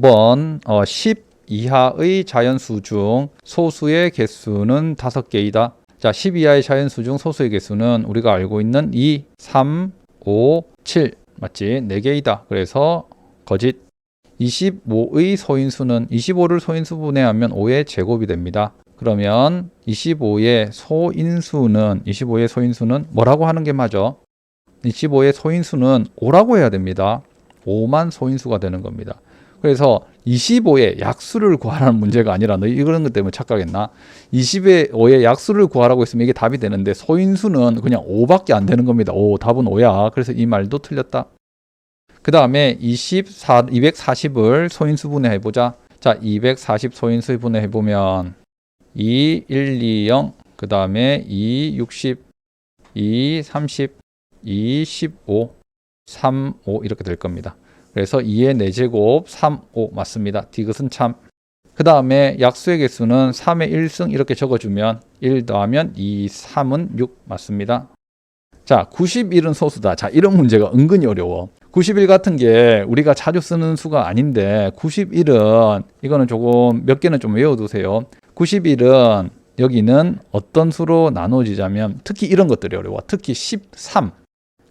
5번 어, 10 이하의 자연수 중 소수의 개수는 5개이다. 자, 10 이하의 자연수 중 소수의 개수는 우리가 알고 있는 2, 3, 5, 7 맞지? 4개이다. 그래서 거짓 25의 소인수는 25를 소인수 분해 하면 5의 제곱이 됩니다. 그러면 25의 소인수는 25의 소인수는 뭐라고 하는 게 맞아? 25의 소인수는 5라고 해야 됩니다. 5만 소인수가 되는 겁니다. 그래서 25의 약수를 구하라는 문제가 아니라 너 이런 것 때문에 착각했나? 20의 5의 약수를 구하라고 했으면 이게 답이 되는데 소인수는 그냥 5밖에 안 되는 겁니다. 5 답은 5야. 그래서 이 말도 틀렸다. 그 다음에 24, 240을 소인수 분해 해 보자. 자, 240 소인수 분해 해 보면 2, 1, 2, 0, 그 다음에 2, 60, 2, 30, 2, 15, 3, 5 이렇게 될 겁니다. 그래서 2의 4제곱 3, 5 맞습니다. 디귿은 참. 그 다음에 약수의 개수는 3의 1승 이렇게 적어주면 1 더하면 2, 3은 6 맞습니다. 자, 91은 소수다. 자, 이런 문제가 은근히 어려워. 91 같은 게 우리가 자주 쓰는 수가 아닌데 91은 이거는 조금 몇 개는 좀 외워두세요. 91은 여기는 어떤 수로 나눠지자면 특히 이런 것들이 어려워. 특히 13,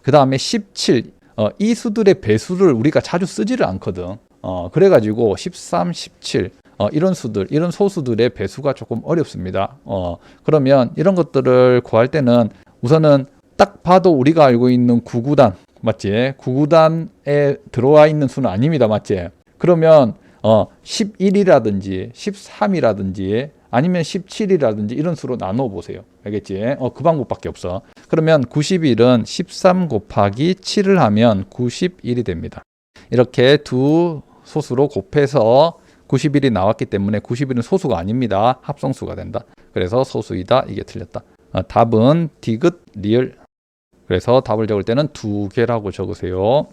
그 다음에 17, 어, 이 수들의 배수를 우리가 자주 쓰지를 않거든. 어, 그래가지고 13, 17 어, 이런 수들, 이런 소수들의 배수가 조금 어렵습니다. 어, 그러면 이런 것들을 구할 때는 우선은 딱 봐도 우리가 알고 있는 구구단 맞지? 구구단에 들어와 있는 수는 아닙니다. 맞지? 그러면 어, 11이라든지 13이라든지 아니면 17이라든지 이런 수로 나눠 보세요. 알겠지? 어, 그 방법밖에 없어. 그러면 91은 13 곱하기 7을 하면 91이 됩니다. 이렇게 두 소수로 곱해서 91이 나왔기 때문에 91은 소수가 아닙니다. 합성수가 된다. 그래서 소수이다. 이게 틀렸다. 어, 답은 디귿 리을. 그래서 답을 적을 때는 두 개라고 적으세요.